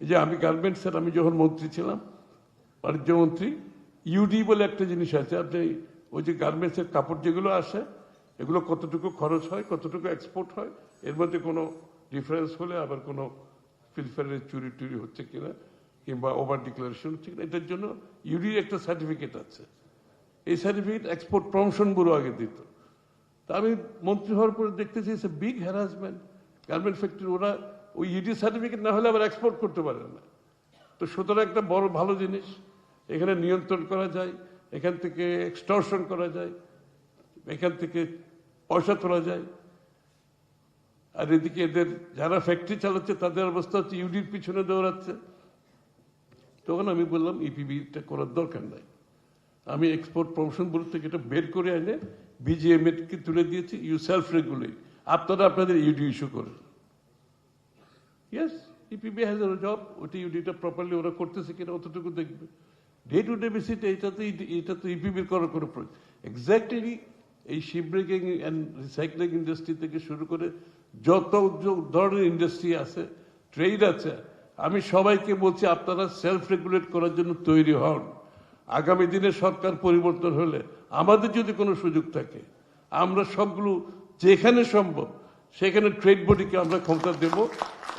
যে আমি গার্মেন্টসের আমি যখন মন্ত্রী ছিলাম, বাণিজ্য মন্ত্রী ইউডি বলে একটা জিনিস আছে, আপনি ওই যে গার্মেন্টসের কাপড় যেগুলো আসে, এগুলো কতটুকু খরচ হয়, কতটুকু এক্সপোর্ট হয়, এর মধ্যে কোনো ডিফারেন্স হলে আবার কোনো ফিলফারের চুরি টুরি হচ্ছে কিনা, কিংবা ওভার ডিক্লারেশন হচ্ছে কিনা, এটার জন্য ইউডির একটা সার্টিফিকেট আছে। এই সার্টিফিকেট এক্সপোর্ট প্রমোশন ব্যুরো আগে দিত। তা আমি মন্ত্রী হওয়ার পরে দেখতেছি it's big harassment garment factory ওরা ওই ইডি সার্টিফিকেট না হলে আবার এক্সপোর্ট করতে পারে না। তো সুতরাং একটা বড় ভালো জিনিস, এখানে নিয়ন্ত্রণ করা যায়, এখান থেকে এক্সটর্শন করা যায়, এখান থেকে পয়সা তোলা যায়। আর এদিকে এদের যারা ফ্যাক্টরি চালাচ্ছে, তাদের অবস্থা হচ্ছে ইউডির পিছনে দৌড়াচ্ছে। তখন আমি বললাম ইপিবিটা করার দরকার নাই। আমি এক্সপোর্ট প্রমোশন ব্যুরো থেকে এটা বের করে এনে বিজিএমএ কে তুলে দিয়েছি ইউ সেলফ রেগুলেট আপনারা আপনাদের ইউডি ইস্যু করেন। Yes EPB has a job ওটা ইউডিটা প্রপারলি ওরা করতেছে কিনা অতটুকু দেখবে ডে টু ডে বেসিসে এটা তো এটা তো ইপিবির করার কোনো প্রয়োজন এক্স্যাক্টলি এই ship breaking and recycling industry থেকে শুরু করে যত ধরনের ইন্ডাস্ট্রি আছে ট্রেড আছে, আমি সবাইকে বলছি, আপনারা সেলফ রেগুলেট করার জন্য তৈরি হন। আগামী দিনে সরকার পরিবর্তন হলে আমাদের যদি কোনো সুযোগ থাকে, আমরা সবগুলো যেখানে সম্ভব সেখানে ট্রেড বডিকে আমরা ক্ষমতা দেব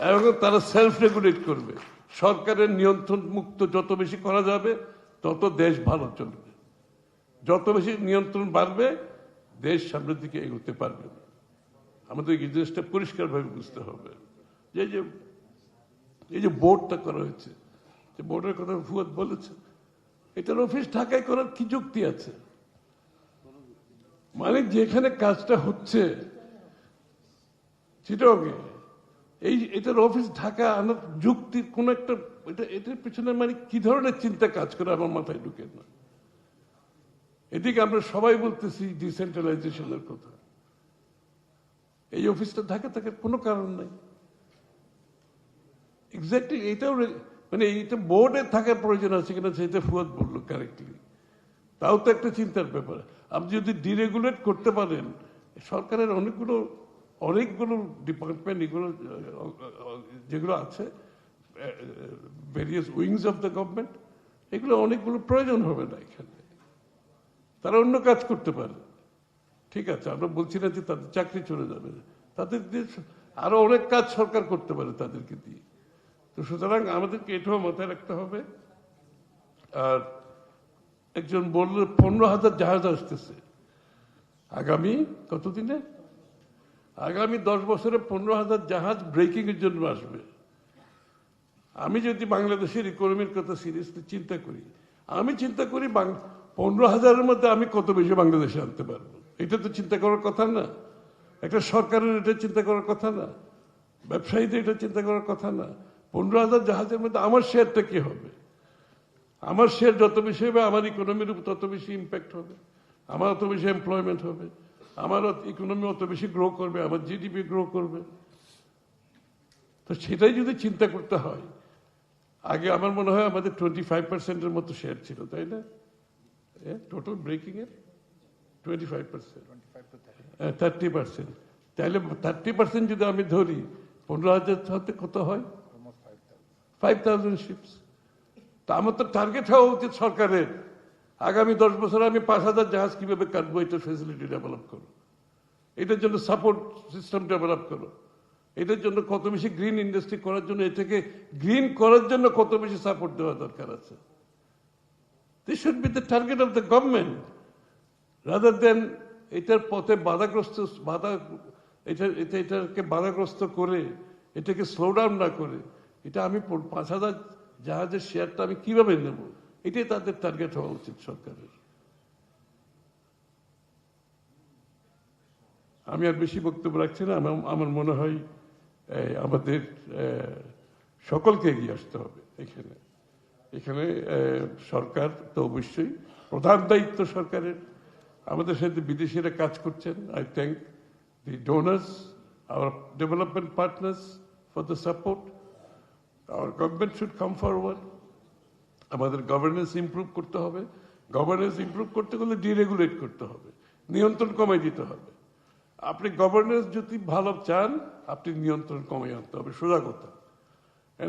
এবং তারা সেলফ রেগুলেট করবে। সরকারের নিয়ন্ত্রণ মুক্ত যত বেশি করা যাবে, তত দেশ ভালো চলবে। যত বেশি নিয়ন্ত্রণ বাড়বে, দেশ সামনের দিকে এগোতে পারবে আমাদের এই জিনিসটা পরিষ্কারভাবে বুঝতে হবে। যে যে, এই যে বোর্ডটা করা হয়েছে, যে বোর্ডের কথা ফুয়াদ বলেছে, এটার অফিস ঢাকায় করার কি যুক্তি আছে? মানে যেখানে কাজটা হচ্ছে চিটকে এই এটার অফিস ঢাকা আনার যুক্তির কোন একটা এটা, এটার পিছনে মানে কি ধরনের চিন্তা কাজ করে আমার মাথায় ঢুকে না। এদিকে আমরা সবাই বলতেছি ডিসেন্ট্রালাইজেশনের কথা। এই অফিসটা ঢাকা থাকার কোনো কারণ নাই। এক্স্যাক্টলি এটাও মানে এইটা বোর্ডে থাকার প্রয়োজন আছে কিনা সেটা ফুয়াদ বলল কারেক্টলি তাও তো একটা চিন্তার ব্যাপার। আপনি যদি ডিরেগুলেট করতে পারেন, সরকারের অনেকগুলো অনেকগুলো ডিপার্টমেন্ট এগুলো যেগুলো আছে various wings of the government এগুলো অনেকগুলো প্রয়োজন হবে না এখানে। তারা অন্য কাজ করতে পারে ঠিক আছে, আমরা বলছি না যে তাদের চাকরি চলে যাবে। তাদের দিয়ে আরও অনেক কাজ সরকার করতে পারে তাদেরকে দিয়ে। তো সুতরাং আমাদেরকে এটাও মাথায় রাখতে হবে। আর একজন বলল, পনেরো হাজার জাহাজ আসতেছে। আগামী কতদিনে? আগামী দশ বছরে পনেরো হাজার জাহাজ ব্রেকিং এর জন্য আসবে। আমি যদি বাংলাদেশের ইকোনমির কথা সিরিয়াসলি চিন্তা করি, আমি চিন্তা করি পনেরো হাজারের মধ্যে আমি কত বেশি বাংলাদেশে আনতে পারব। এটা তো চিন্তা করার কথা না। একটা সরকারের এটা চিন্তা করার কথা না। ব্যবসায়ীদের এটা চিন্তা করার কথা না। পনেরো হাজার জাহাজের মধ্যে আমার শেয়ারটা কি হবে? আমার শেয়ার যত বেশি হবে, আমার ইকোনমির উপর তত বেশি ইম্প্যাক্ট হবে। আমার অত বেশি এমপ্লয়মেন্ট হবে। আমার ইকোনমি অত বেশি গ্রো করবে আমার জিডিপি গ্রো করবে। তো সেটাই যদি চিন্তা করতে হয় আগে আমার মনে হয় আমাদের টোয়েন্টি ফাইভ পার্সেন্টের মতো শেয়ার ছিল তাই না? টোটাল ব্রেকিং এর? Twenty five percent thirty percent তাহলে থার্টি পার্সেন্ট যদি আমি ধরি পনেরো হাজার হতে কত হয়? ফাইভ থাউজেন্ড শিপস তা আমার তো টার্গেট হওয়া উচিত সরকারের। আগামী দশ বছরে আমি পাঁচ হাজার জাহাজ কীভাবে কাটবো, এটা ফেসিলিটি ডেভেলপ করো। এটার জন্য সাপোর্ট সিস্টেম ডেভেলপ করো। এটার জন্য কত বেশি গ্রিন ইন্ডাস্ট্রি করার জন্য এটাকে গ্রিন করার জন্য কত বেশি সাপোর্ট দেওয়া দরকার আছে। This should be the target of the government rather than এটার পথে বাধাগ্রস্ত, বাধা, এটা এটা, এটাকে বাধাগ্রস্ত করে, এটাকে স্লো ডাউন না করে, এটা আমি পাঁচ হাজার জাহাজের শেয়ারটা আমি কীভাবে নেব? এটাই তাদের টার্গেট হওয়া উচিত সরকারের। আমি আর বেশি বক্তব্য রাখছি না, আমার মনে হয় আমাদের সকলকে এগিয়ে আসতে হবে এখানে। এখানে সরকার তো অবশ্যই প্রধান দায়িত্ব সরকারের। আমাদের সাথে বিদেশিরা কাজ করছেন I thank the donors our development partners for the support our government should come forward আমাদের গভর্নেন্স ইমপ্রুভ করতে হবে। গভর্নেন্স ইমপ্রুভ করতে গেলে ডিরেগুলেট করতে হবে। নিয়ন্ত্রণ কমাই দিতে হবে। আপনি গভর্নেন্স যদি ভালো চান, আপনি নিয়ন্ত্রণ কমাই আনতে হবে। সোজা কথা।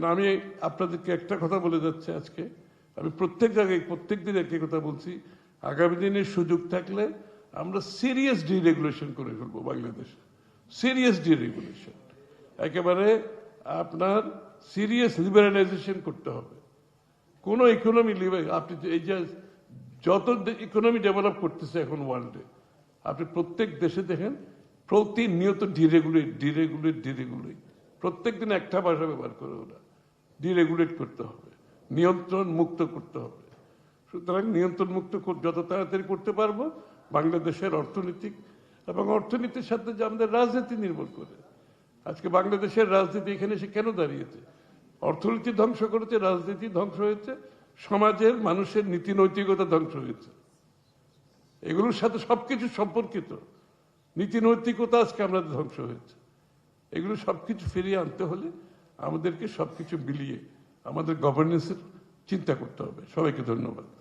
আমি আপনাদেরকে একটা কথা বলে যাচ্ছে আজকে। আমি প্রত্যেক জায়গায় প্রত্যেক দিন একই কথা বলছি। আগামী দিনে সুযোগ থাকলে আমরা সিরিয়াস ডিরেগুলেশন করে ফেলব বাংলাদেশে। সিরিয়াস ডিরেগুলেশন একেবারে আপনার সিরিয়াস লিবারালাইজেশন করতে হবে। কোনো ইকোনমি লিভে আপনি এই যে যত ইকোনমি ডেভেলপ করতেছে এখন ওয়ার্ল্ডে আপনি প্রত্যেক দেশে দেখেন, প্রতিনিয়ত ডিরেগুলেট ডিরেগুলেট ডিরেগুলেট প্রত্যেক দিন একটা ভাষা ব্যবহার করে ওরা। ডিরেগুলেট করতে হবে। নিয়ন্ত্রণ মুক্ত করতে হবে। সুতরাং নিয়ন্ত্রণ মুক্ত যত তাড়াতাড়ি করতে পারব, বাংলাদেশের অর্থনৈতিক এবং অর্থনীতির সাথে যে আমাদের রাজনীতি নির্ভর করে। আজকে বাংলাদেশের রাজনীতি এখানে এসে কেন দাঁড়িয়েছে? অর্থনীতি ধ্বংস করেছে, রাজনীতি ধ্বংস হয়েছে, সমাজের, মানুষের নীতি নৈতিকতা ধ্বংস হয়েছে। এগুলোর সাথে সবকিছু সম্পর্কিত। নীতি নৈতিকতা আজকে আমাদের ধ্বংস হয়েছে। এগুলো সবকিছু ফিরিয়ে আনতে হলে আমাদেরকে সবকিছু মিলিয়ে আমাদের গভর্নেন্সের চিন্তা করতে হবে। সবাইকে ধন্যবাদ।